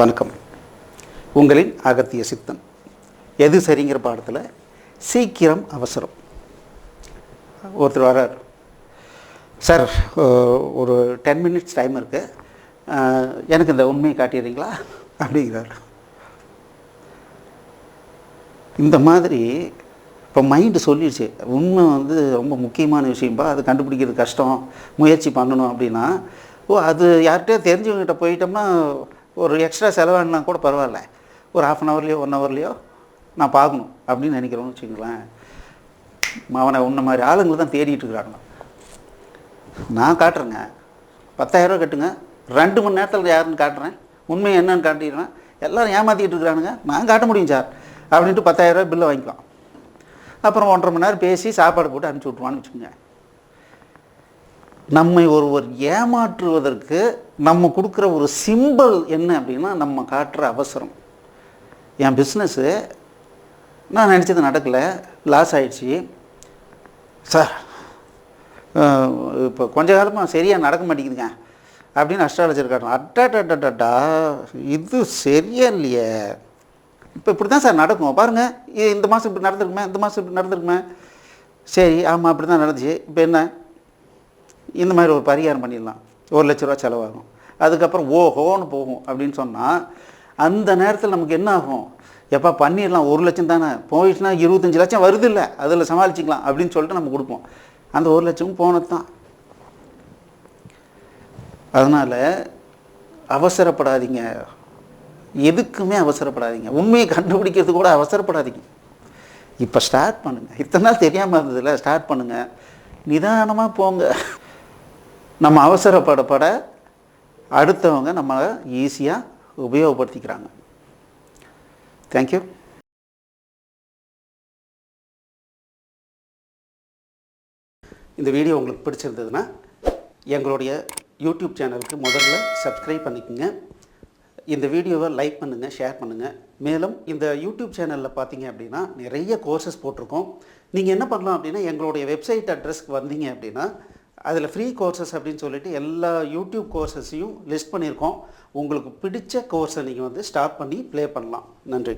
வணக்கம். உங்களின் அகத்திய சித்தன். எது சரிங்கிற பாடத்தில் சீக்கிரம் அவசரம். ஒருத்தர் வரார் சார் ஒரு டென் மினிட்ஸ் டைம் இருக்குது எனக்கு இந்த உண்மையை காட்டிடுறீங்களா? அப்படிங்கிறார். இந்த மாதிரி இப்போ மைண்டு சொல்லிடுச்சு. உண்மை வந்து ரொம்ப முக்கியமான விஷயம்பா. அது கண்டுபிடிக்கிறது கஷ்டம். முயற்சி பண்ணணும் அப்படின்னா ஓ அது யார்கிட்டயோ தெரிஞ்சவங்ககிட்ட போயிட்டோம்னா ஒரு எக்ஸ்ட்ரா செலவானா கூட பரவாயில்ல. ஒரு ஹாஃப் அன் ஹவர்லேயோ ஒன் ஹவர்லேயோ நான் பார்க்கணும் அப்படின்னு நினைக்கிறோன்னு வச்சுங்களேன் அவனை உன்ன மாதிரி ஆளுங்களை தான் தேடிட்டு இருக்கிறாங்க. நான் காட்டுறேங்க. பத்தாயிரரூவா கட்டுங்க. ரெண்டு மணி நேரத்தில் யாருன்னு காட்டுறேன். உண்மை என்னன்னு காட்டிடுறேன். எல்லோரும் ஏமாற்றிட்டு இருக்கிறானுங்க. நான் காட்ட முடியும் சார். அப்படின்ட்டு பத்தாயிரரூவா பில்லை வாங்கிக்கலாம். அப்புறம் ஒன்றரை மணி நேரம் பேசி சாப்பாடு போட்டு அனுப்பிச்சி விட்ருவான்னு வச்சுக்கோங்க. நம்மை ஒருவர் ஏமாற்றுவதற்கு நம்ம கொடுக்குற ஒரு சிம்பல் என்ன அப்படின்னா நம்ம காட்டுற அவசரம். என் பிஸ்னஸ்ஸு நான் நினச்சது நடக்கலை லாஸ் ஆகிடுச்சி சார் இப்போ கொஞ்ச காலமாக சரியாக நடக்க மாட்டேங்குதுங்க. அப்படின்னு அஸ்ட்ராலஜர் காட்டணும் அட்டாட்டா இது சரியா இல்லையே. இப்போ இப்படி தான் சார் நடக்கும். பாருங்கள் இது இந்த மாதம் இப்படி நடந்திருக்குமே இந்த மாதம் இப்படி நடந்திருக்குமே. சரி ஆமாம் அப்படி தான் நடந்துச்சு. இப்போ என்ன? இந்த மாதிரி ஒரு பரிகாரம் பண்ணிடலாம். ஒரு லட்ச ரூபா செலவாகும். அதுக்கப்புறம் ஓஹோன்னு போகும் அப்படின்னு சொன்னால் அந்த நேரத்தில் நமக்கு என்ன ஆகும்? எப்பா பண்ணிடலாம் ஒரு லட்சம் தானே. போயிடுச்சுன்னா இருபத்தஞ்சி லட்சம் வருது இல்லை அதில் சமாளிச்சிக்கலாம் அப்படின்னு சொல்லிட்டு நம்ம கொடுப்போம். அந்த ஒரு லட்சமும் போனது தான். அதனால் அவசரப்படாதீங்க. எதுக்குமே அவசரப்படாதீங்க. உண்மையை கண்டுபிடிக்கிறது கூட அவசரப்படாதீங்க. இப்போ ஸ்டார்ட் பண்ணுங்கள் இத்தனை நாள் தெரியாமல் இருந்ததில்ல ஸ்டார்ட் பண்ணுங்கள் நிதானமாக போங்க. நம்ம அவசரப்படப்பட அடுத்தவங்க நம்மளை ஈஸியாக உபயோகப்படுத்திக்கிறாங்க. தேங்க்யூ இந்த வீடியோ உங்களுக்கு பிடிச்சிருந்ததுன்னா எங்களுடைய யூடியூப் சேனலுக்கு முதல்ல சப்ஸ்கிரைப் பண்ணிக்கோங்க. இந்த வீடியோவை லைக் பண்ணுங்கள் ஷேர் பண்ணுங்கள் மேலும் இந்த யூடியூப் சேனலில் பார்த்தீங்க அப்படின்னா நிறைய கோர்சஸ் போட்டிருக்கோம். நீங்கள் என்ன பண்ணலாம் அப்படின்னா எங்களுடைய வெப்சைட் அட்ரஸ்க்கு வந்தீங்க அப்படின்னா அதில் ஃப்ரீ கோர்சஸ் அப்படின்னு சொல்லிட்டு எல்லா யூடியூப் கோர்சஸையும் லிஸ்ட் பண்ணியிருக்கோம். உங்களுக்கு பிடிச்ச கோர்ஸை நீங்கள் வந்து ஸ்டார்ட் பண்ணி ப்ளே பண்ணலாம். நன்றி.